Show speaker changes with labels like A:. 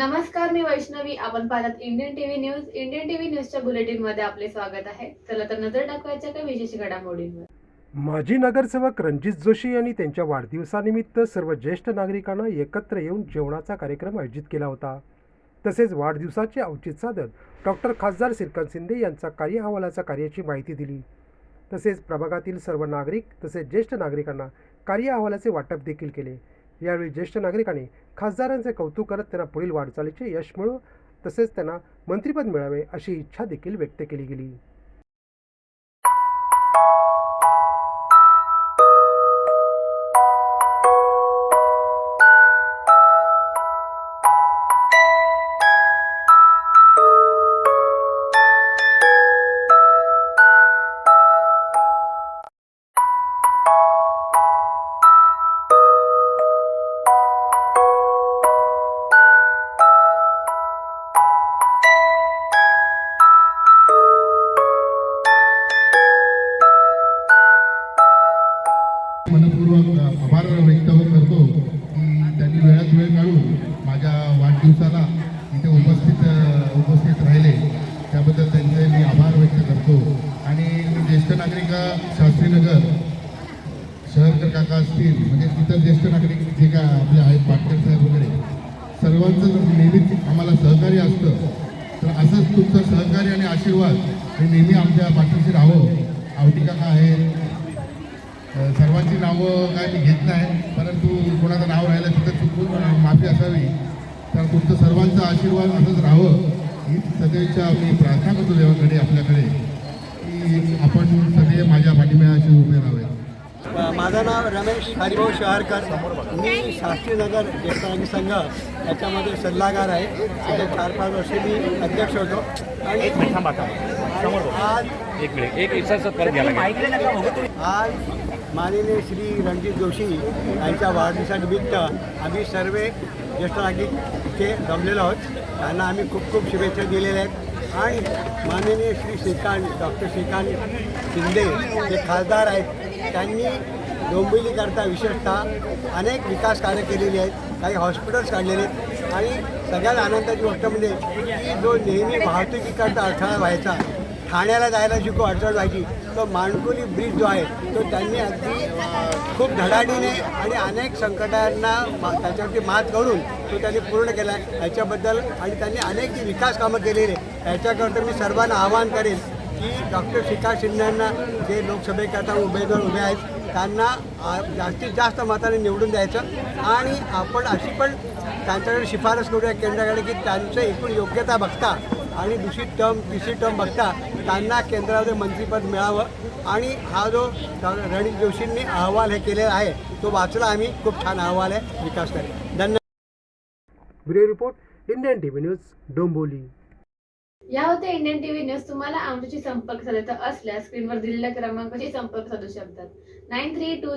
A: नमस्कार मी वैष्णवी. आपण पाहतात Indian TV news Indian TV न्यूजच्या बुलेटिनमध्ये आपले स्वागत आहे. चला तर नजर टाकवायच्या काही विशेष घडामोडींवर.
B: माजी नगरसेवक रणजित जोशी यांनी त्यांच्या वाढदिवसानिमित्त सर्व ज्येष्ठ नागरिकांना एकत्र येऊन जेवणाचा कार्यक्रम आयोजित केला होता. तसेच वाढदिवसाचे औचित साधत डॉक्टर खासदार श्रीकांत शिंदे यांचा कार्य अहवालाच्या कार्याची माहिती दिली. तसेच प्रभागातील सर्व नागरिक तसेच ज्येष्ठ नागरिकांना कार्य अहवालाचे वाटप देखील केले. यावेळी ज्येष्ठ नागरिकांनी खासदारांचे कौतुक करत त्यांना पुढील वाटचालीचे यश मिळो तसेच त्यांना मंत्रिपद मिळावे अशी इच्छा देखील व्यक्त केली गेली.
C: माझ्या वाढदिवसाला इथे उपस्थित उपस्थित राहिले. त्याबद्दल त्यांचे मी आभार व्यक्त करतो. आणि ज्येष्ठ नागरिक शास्त्रीनगर शहरकर काका असतील म्हणजे इतर ज्येष्ठ नागरिक जे काय आपले आहेत पाटकर साहेब वगैरे सर्वांचं नेहमीच आम्हाला सहकार्य असतं तर असंच तुमचं सहकार्य आणि आशीर्वाद हे नेहमी आमच्या पाठीशी राहो आवटी काका आहेत. सर्वांची नावं काय मी घेत नाही परंतु कोणाचं नाव राहिलं तिथं चुकून माफी असावी. तर तुमचं सर्वांचा आशीर्वाद असंच राहावं. ही सदैवच्या मी प्रार्थना करतो देवाकडे आपल्याकडे की आपण सगळे माझ्या पाठीमागे उभे राहावे.
D: माझं नाव रमेश हरिभाऊ शहारकर. मी शास्त्रीनगर ज्येष्ठ नागरिक संघ याच्यामध्ये सल्लागार आहे. गेले चार पाच वर्षे मी अध्यक्ष होतो. आणि
E: एक मिनिट थांबा समोर बघा.
D: आज
E: एक मिनिट एक.
D: आज माननीय श्री रणजित जोशी यांच्या वाढदिवसानिमित्त आम्ही सर्व ज्येष्ठ नागरिक इथे जमलेलो आहोत. त्यांना आम्ही खूप खूप शुभेच्छा दिलेल्या आहेत. आणि माननीय श्री श्रीकांत डॉक्टर श्रीकांत शिंदे जे खासदार आहेत त्यांनी डोंबिवलीकरता विशेषतः अनेक विकास कार्य केलेली आहेत काही हॉस्पिटल्स काढलेले आहेत. आणि सगळ्यात आनंदाची गोष्ट म्हणजे की जो नेहमी वाहतुकीकरता अडथळा व्हायचा ठाण्याला जायला शिकू अडचण व्हायची. तो माणकुली ब्रिज जो आहे तो त्यांनी अगदी खूप धडाडीने आणि अनेक संकटांना मा त्याच्यावरती मात करून तो त्यांनी पूर्ण केला. आहे आणि त्यांनी अनेक जी विकास कामं केलेली आहे मी सर्वांना आवाहन करेन की डॉक्टर शिखा शिंदेंना जे लोकसभेकरता उमेदवार उभे आहेत त्यांना जास्तीत जास्त मताने निवडून द्यायचं. आणि आपण अशी पण त्यांच्याकडे शिफारस करूया केंद्राकडे की त्यांचं एकूण योग्यता बघता आणि दुसरी टर्म तिसरी टर्म बघता त्यांना केंद्रामध्ये मंत्रिपद मिळावं. आणि हा जो रणजित जोशींनी अहवाल हे केलेला आहे तो वाचला आम्ही. खूप छान अहवाल आहे. विकास करेल धन्यवाद.
B: Bureau report Indian TV news Dombivli
A: या होत्या इंडियन टीव्ही न्यूज. तुम्हाला आमच्याशी संपर्क साधायचा असल्यास स्क्रीनवर दिलेल्या क्रमांकाशी संपर्क साधू शकतात. Nine three to